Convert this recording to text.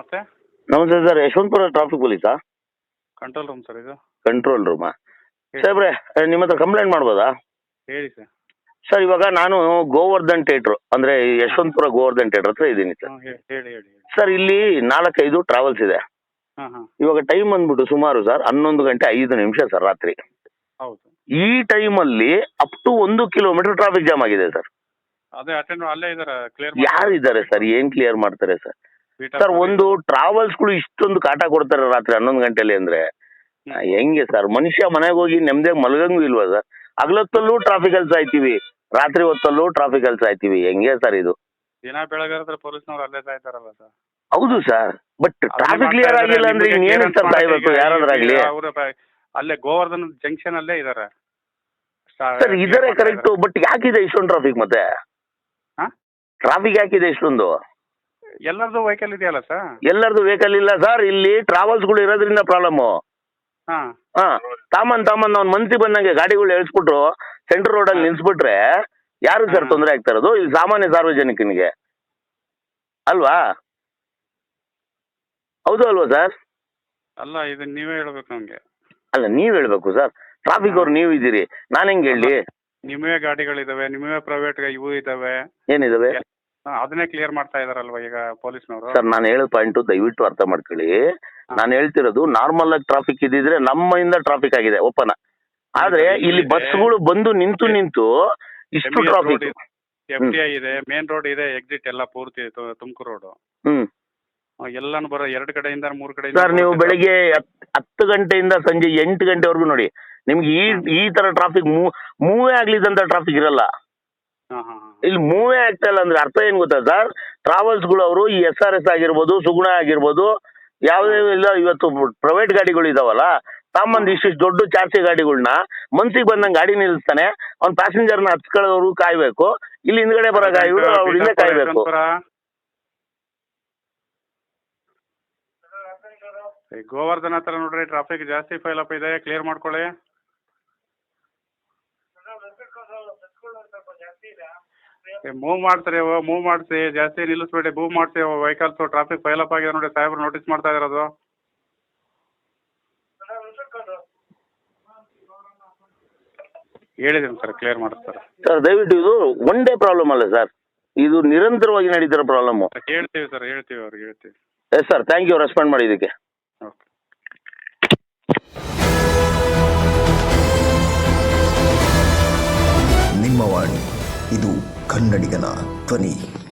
ಮತ್ತೆ? ನಮಸ್ತೆ sir Yeshwanthpur traffic ಪೊಲೀಸಾ ಕಂಟ್ರೋಲ್ ರೂಮ್ ಸರ್ ಇದು. ಕಂಟ್ರೋಲ್ ರೂಮಾ ಸಾಹೇಬ್ರೆ ನಿಮ್ಮ ಹತ್ರ ಕಂಪ್ಲೇಂಟ್ ಮಾಡ್ಬೋದಾ? ಹೇಳಿ ಸರ್ ಸರ್ ಇವಾಗ ನಾನು ಗೋವರ್ಧನ್ ಥಿಯೇಟ್ರು ಅಂದ್ರೆ ಯಶವಂತಪುರ ಗೋವರ್ಧನ್ ಥಿಯೇಟ್ರ್ ಹತ್ರ ಇದ್ದೀನಿ ಸರ್. ಹಾಂ ಹೇಳಿ ಹೇಳಿ ಹೇಳಿ ಸರ್ ಇಲ್ಲಿ ನಾಲ್ಕೈದು ಟ್ರಾವೆಲ್ಸ್ ಇದೆ. ಹಾಂ ಹಾಂ. ಇವಾಗ ಟೈಮ್ ಬಂದ್ಬಿಟ್ಟು ಸುಮಾರು ಸರ್ ಹನ್ನೊಂದು ಗಂಟೆ ಐದು ನಿಮಿಷ ಸರ್ ರಾತ್ರಿ. ಹೌದು. ಈ ಟೈಮಲ್ಲಿ ಅಪ್ ಟು ಒಂದು ಕಿಲೋಮೀಟರ್ ಟ್ರಾಫಿಕ್ ಜಾಮ್ ಆಗಿದೆ ಸರ್. ಅದೇ ಅಟೆಂಡ್ ಅಲ್ಲೇ ಇದಾರೆ ಕ್ಲಿಯರ್ ಯಾರಿದ್ದಾರೆ ಸರ್? ಏನ್ ಕ್ಲಿಯರ್ ಮಾಡ್ತಾರೆ ಸರ್? ಸರ್ ಒಂದು ಟ್ರಾವೆಲ್ಸ್ಗಳು ಇಷ್ಟೊಂದು ಕಾಟ ಕೊಡ್ತಾರೆ ರಾತ್ರಿ ಹನ್ನೊಂದು ಗಂಟೆಲಿ ಅಂದ್ರೆ. ಆ, ಹೆಂಗೆ ಸರ್ ಮನುಷ್ಯ ಮನೆಗೆ ಹೋಗಿ ನೆಮ್ಮದಿಯಾಗಿ ಮಲಗಂಗೂ ಇಲ್ವಾ ಸರ್ ಹಗಲೊತ್ತಲ್ಲೂ ಟ್ರಾಫಿಕ್ ಅಲ್ಲಿ ಸಾಯ್ತೀವಿ. ರಾತ್ರಿ ಹೊತ್ತಲ್ಲೂ ಟ್ರಾಫಿಕ್ ಅಲ್ಲಿ ಸಾಯ್ತೀವಿ. ಹೆಂಗೆ ಸರ್ ಇದು? ದಿನ ಬೆಳಗಾದ್ರೆ ಪೊಲೀಸ್ನವ್ರು ಅಲ್ಲೇ ಸಾಯ್ತಾರಲ್ಲ ಸರ್ ಹೌದು ಸರ್ ಬಟ್ ಟ್ರಾಫಿಕ್ ಕ್ಲಿಯರ್ ಆಗಿಲ್ಲ ಅಂದ್ರೆ ಇನ್ನೇನು ಸರ್ ಸಾಯ್ಬೇಕು? ಯಾರಾದ್ರಾಗ್ಲಿ ಅಲ್ಲೇ ಗೋವರ್ಧನ್ ಜಂಕ್ಷನ್ ಅಲ್ಲೇ ಇದಾರೆ. ಸರ್ ಇದಾರೆ ಕರೆಕ್ಟ್ ಬಟ್ ಯಾಕಿದೆ ಇಷ್ಟೊಂದು ಟ್ರಾಫಿಕ್ ಮತ್ತೆ? ಹಾ? ಟ್ರಾಫಿಕ್ ಯಾಕಿದೆ ಇಷ್ಟೊಂದು? ಎಲ್ಲರದು ವೆಹಿಕಲ್ ಇದೆಯಲ್ಲ ಸರ್ ಎಲ್ಲರದು ವೆಹಿಕಲ್ ಇಲ್ಲ ಸರ್ ಇಲ್ಲಿ ಟ್ರಾವೆಲ್ಸ್ಗಳು ಇರೋದ್ರಿಂದ ಪ್ರಾಬ್ಲಮ್ ಹಾಂ. ಹಾ ತಾಮನ್ ತಾಮನ್ ಅವ್ನ ಮನ್ಸಿ ಬಂದಂಗೆ ಗಾಡಿಗಳು ಎಳ್ಸ್ಬಿಟ್ರು. ಸೆಂಟ್ರಲ್ ರೋಡ್ ಅಲ್ಲಿ ನಿಲ್ಸ್ಬಿಟ್ರೆ ಯಾರು ಸರ್. ತೊಂದರೆ ಆಗ್ತಾ ಇರೋದು? ಇಲ್ಲಿ ಸಾಮಾನ್ಯ ಸಾರ್ವಜನಿಕನಿಗೆ. ಅಲ್ವಾ? ಹೌದು ಅಲ್ವಾ ಸರ್ ಅಲ್ಲ ಇದು ನೀವೇ ಹೇಳ್ಬೇಕು ನಮಗೆ. ಅಲ್ಲ ನೀವ್ ಹೇಳ್ಬೇಕು ಸರ್ ಟ್ರಾಫಿಕ್ ಅವ್ರು ನೀವು ಇದ್ದೀರಿ. ನಾನು ಹೆಂಗ್ ಹೇಳಿ? ನಿಮ್ಮೇ ಗಾಡಿಗಳಿದಾವೆ ನಿಮ್ಮೇ ಪ್ರೈವೇಟ್ ಇವು ಇದಾವೆ. ಏನಿದಾವೆ? ಹಾ, ಅದನ್ನೇ ಕ್ಲಿಯರ್ ಮಾಡ್ತಾ ಇದಾರಲ್ವಾ ಈಗ ಪೊಲೀಸ್ನವರು? ಸರ್ ನಾನು ಹೇಳೋ ಪಾಯಿಂಟ್ ದಯವಿಟ್ಟು ಅರ್ಥ ಮಾಡ್ಕೊಳ್ಳಿ. ನಾನು ಹೇಳ್ತಿರೋದು ನಾರ್ಮಲ್ ಆಗಿ ಟ್ರಾಫಿಕ್ ಇದ್ದಿದ್ರೆ ನಮ್ಮಿಂದ ಟ್ರಾಫಿಕ್ ಆಗಿದೆ ಒಪ್ಪನ ಆದ್ರೆ ಇಲ್ಲಿ ಬಸ್ಗಳು ಬಂದು ನಿಂತು ನಿಂತು ಇಷ್ಟು ಟ್ರಾಫಿಕ್ ಎಫ್ ಟಿ ಐ ಇದೆ. ಮೇನ್ ರೋಡ್ ಇದೆ ಎಕ್ಸಿಟ್ ಎಲ್ಲ ಪೂರ್ತಿ ತು- ತುಮಕೂರು ರೋಡ್ ಹ್ಮ್. ಎಲ್ಲಾನು ಬರೋ ಎರಡು ಕಡೆಯಿಂದ ಮೂರು ಕಡೆ ಸರ್ ನೀವು ಬೆಳಿಗ್ಗೆ ಹತ್- ಹತ್ತು ಗಂಟೆಯಿಂದ ಸಂಜೆ ಎಂಟು ಗಂಟೆವರೆಗೂ ನೋಡಿ ನಿಮ್ಗೆ ಈ ಈ ತರ ಟ್ರಾಫಿಕ್ ಮೂವೇ ಆಗ್ಲಿದ್ದಂತ ಟ್ರಾಫಿಕ್ ಇರಲ್ಲ. ಇಲ್ಲಿ ಮೂವೇ ಆಗ್ತಾ ಇಲ್ಲ ಅಂದ್ರೆ ಅರ್ಥ ಏನ್ ಗೊತ್ತಾ ಸರ್? ಟ್ರಾವೆಲ್ಸ್ಗಳು ಅವರು ಈ ಎಸ್ ಆರ್ ಎಸ್ ಆಗಿರ್ಬೋದು ಸುಗುಣ ಆಗಿರ್ಬೋದು ಯಾವುದೇ ಇಲ್ಲ ಇವತ್ತು ಪ್ರೈವೇಟ್ ಗಾಡಿಗಳು ಇದಾವಲ್ಲ ಸಾಮಾನ್ಯ ಇಷ್ಟಿಷ್ಟು ದೊಡ್ಡ ಚಾರ್ಜಿ ಗಾಡಿಗಳನ್ನ ಮನ್ಸಿಗೆ ಬಂದಂಗೆ ಗಾಡಿ ನಿಲ್ಲಿಸ್ತಾನೆ ಅವ್ನ ಪ್ಯಾಸೆಂಜರ್ನ ಹತ್ಕೊಳ್ಳೋರು ಕಾಯ್ಬೇಕು ಇಲ್ಲಿ ಹಿಂದ್ಗಡೆ ಬರೋ ಗಾಡಿಗಳು ಅವ್ರಿಂದ ಕಾಯ್ಬೇಕು. ಗೋವರ್ಧನ್ ಹತ್ರ ನೋಡ್ರಿ ಟ್ರಾಫಿಕ್ ಜಾಸ್ತಿ ಫೈಲ್ ಅಪ್ ಇದೆ ಕ್ಲಿಯರ್ ಮಾಡ್ಕೊಳ್ಳಿ. ಮೂವ್ ಮಾಡ್ತಾರೆ ಮೂವ್ ಮಾಡಿಸಿ ಜಾಸ್ತಿ ನಿಲ್ಲಿಸ್ಬೇಡಿ ಮೂವ್ ಮಾಡಿಸಿ ವೆಹಿಕಲ್ಸ್ ಟ್ರಾಫಿಕ್ ಫೈಲ್ ಅಪ್ ಆಗಿದೆ ನೋಡಿ ಸಾಹೇಬ್ರು ನೋಟಿಸ್ ಮಾಡ್ತಾ ಇರೋದು. ಹೇಳಿದ್ದೀನಿ ಸರ್ ಕ್ಲಿಯರ್ ಮಾಡ್ತಾರೆ ಸರ್ ದಯವಿಟ್ಟು ಇದು ಒನ್ ಡೇ ಪ್ರಾಬ್ಲಮ್ ಅಲ್ಲ ಸರ್ ಇದು ನಿರಂತರವಾಗಿ ನಡೀತಿರೋ ಪ್ರಾಬ್ಲಮ್ ಹೇಳ್ತೀವಿ ಸರ್ ಹೇಳ್ತೀವಿ ಅವ್ರಿಗೆ ಹೇಳ್ತೀವಿ. Yes sir thank you respond ಮಾಡಿದ್ದಕ್ಕೆ ಓಕೆ ನಿಮ್ಮ ವಾಣಿ ಇದು ಕನ್ನಡಿಗನ ಧ್ವನಿ